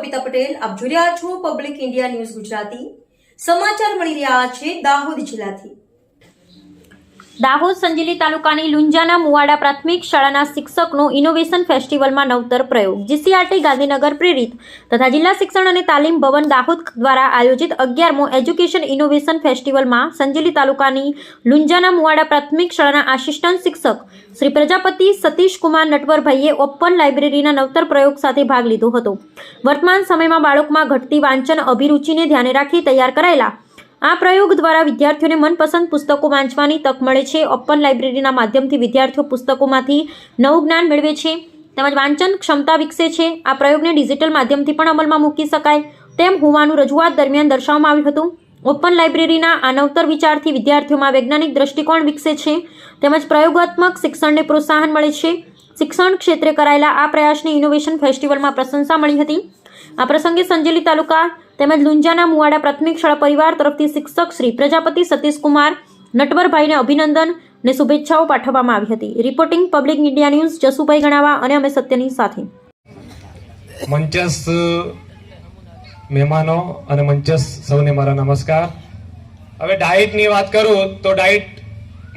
અર્પિતા પટેલ, આપ જોઈ રહ્યા છો પબ્લિક ઇન્ડિયા ન્યૂઝ ગુજરાતી. સમાચાર મળી રહ્યા છે દાહોદ જિલ્લાથી. દાહોદ સંજેલી તાલુકાની લુંજાના મુવાડા પ્રાથમિક શાળાના શિક્ષકનો ઇનોવેશન ફેસ્ટિવલમાં નવતર પ્રયોગ. જીસીઆરટી ગાંધીનગર પ્રેરિત તથા જિલ્લા શિક્ષણ અને તાલીમ ભવન દાહોદ દ્વારા આયોજિત અગિયારમો એજ્યુકેશન ઇનોવેશન ફેસ્ટિવલમાં સંજેલી તાલુકાની લુંજાના મુવાડા પ્રાથમિક શાળાના આસિસ્ટન્ટ શિક્ષક શ્રી પ્રજાપતિ સતીશ કુમાર નટવરભાઈએ ઓપન લાઇબ્રેરીના નવતર પ્રયોગ સાથે ભાગ લીધો હતો. વર્તમાન સમયમાં બાળકમાં ઘટતી વાંચન અભિરુચિને ધ્યાને રાખી તૈયાર કરાયેલા આ પ્રયોગ દ્વારા વિદ્યાર્થીઓને મનપસંદ પુસ્તકો વાંચવાની તક મળે છે. ઓપન લાઇબ્રેરીના માધ્યમથી વિદ્યાર્થીઓ પુસ્તકોમાંથી નવું જ્ઞાન મેળવે છે. તેમજ વાંચન ક્ષમતા વિકસે છે. આ પ્રયોગને ડિજિટલ માધ્યમથી પણ અમલમાં મૂકી શકાય. તેમ હોવાનું રજૂઆત દરમિયાન દર્શાવવામાં આવ્યું હતું. ઓપન લાઇબ્રેરીના આ નવતર વિચારથી વિદ્યાર્થીઓમાં વૈજ્ઞાનિક દ્રષ્ટિકોણ વિકસે છે. તેમજ પ્રયોગાત્મક શિક્ષણને પ્રોત્સાહન મળે છે. શિક્ષણ ક્ષેત્રે કરાયેલા આ પ્રયાસને ઇનોવેશન ફેસ્ટિવલમાં પ્રશંસા મળી હતી. આ પ્રસંગે સંજેલી તાલુકા તેમજ લુંજાના મુવાડા પ્રાથમિક શાળા પરિવાર તરફથી શિક્ષક શ્રી પ્રજાપતિ સતીશકુમાર, નટવરભાઈને અભિનંદન ને શુભેચ્છાઓ પાઠવવામાં આવી હતી. Reporting public India news Jasubhai Ganava અને અમે સત્યની સાથે. મંચસ્થ મહેમાનો અને મંચસ્થ સૌને મારા નમસ્કાર. હવે ડાયટની વાત કરું તો ડાયટ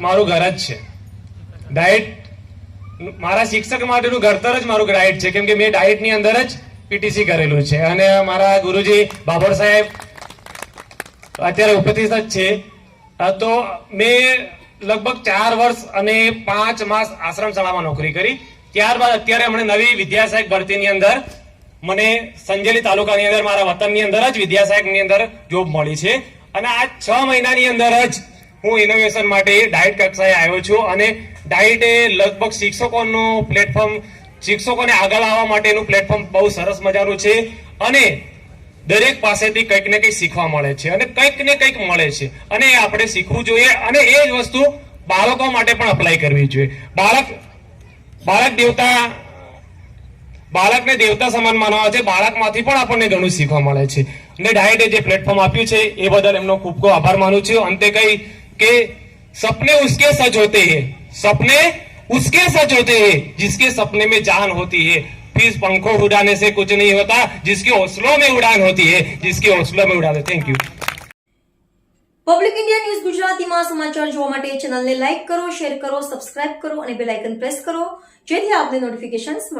મારું ઘર જ છે. ડાયટ મારા શિક્ષક માટેનું ઘડતર જ મારું ડાયટ છે. કેમ કે મેં ડાયટની અંદર જ પીટીસી કરેલું છે. અને મારા ગુરુજી બાબર સાહેબ અત્યારે ઉપસ્થિત જ છે. તો મેં લગભગ ચાર વર્ષ અને પાંચ માસ આશ્રમ શાળામાં નોકરી કરી. ત્યારબાદ અત્યારે હમણાં નવી વિદ્યા સહાયક ભરતીની અંદર મને સંજેલી તાલુકાની અંદર, મારા વતનની અંદર જ વિદ્યા સહાયકની અંદર જોબ મળી છે. અને આ છ મહિનાની અંદર જ હું ઇનોવેશન માટે ડાયટ કક્ષાએ આવ્યો છું. અને ડાયટ એ લગભગ શિક્ષકોનું પ્લેટફોર્મ શિક્ષકોને આગળ આવવા માટેનું પ્લેટફોર્મ બહુ સરસ મજાનું છે. અને દરેક પાસેથી કંઈક ને કંઈક શીખવા મળે છે અને કંઈક ને કંઈક મળે છે. અને એ આપણે શીખવું જોઈએ અને એ જ વસ્તુ બાળકો માટે પણ અપ્લાય કરવી જોઈએ. બાળક બાળક દેવતા, બાળકને દેવતા સમાન માનવા છે. બાળકમાંથી પણ આપણને ઘણું શીખવા મળે છે. અને ડાયટે જે પ્લેટફોર્મ આપ્યું છે, એ બદલ એમનો ખૂબ ખૂબ આભાર માનું છું. અંતે કહી કે સપને ઉસકે સચ હોતે હે. સપને उसके सच होते हैं जिसके सपने में जान होती है फिर पंखों उड़ाने से कुछ नहीं होता जिसके हौसलों में उड़ान होती है जिसके हौसलों में उड़ान thank you public India news ગુજરાતીમાં સમાચાર જોવા માટે ચેનલને લાઇક કરો શેર કરો સબસ્ક્રાઇબ કરો અને બેલ આઇકન પ્રેસ કરો જેથી આપને નોટિફિકેશન્સ મળે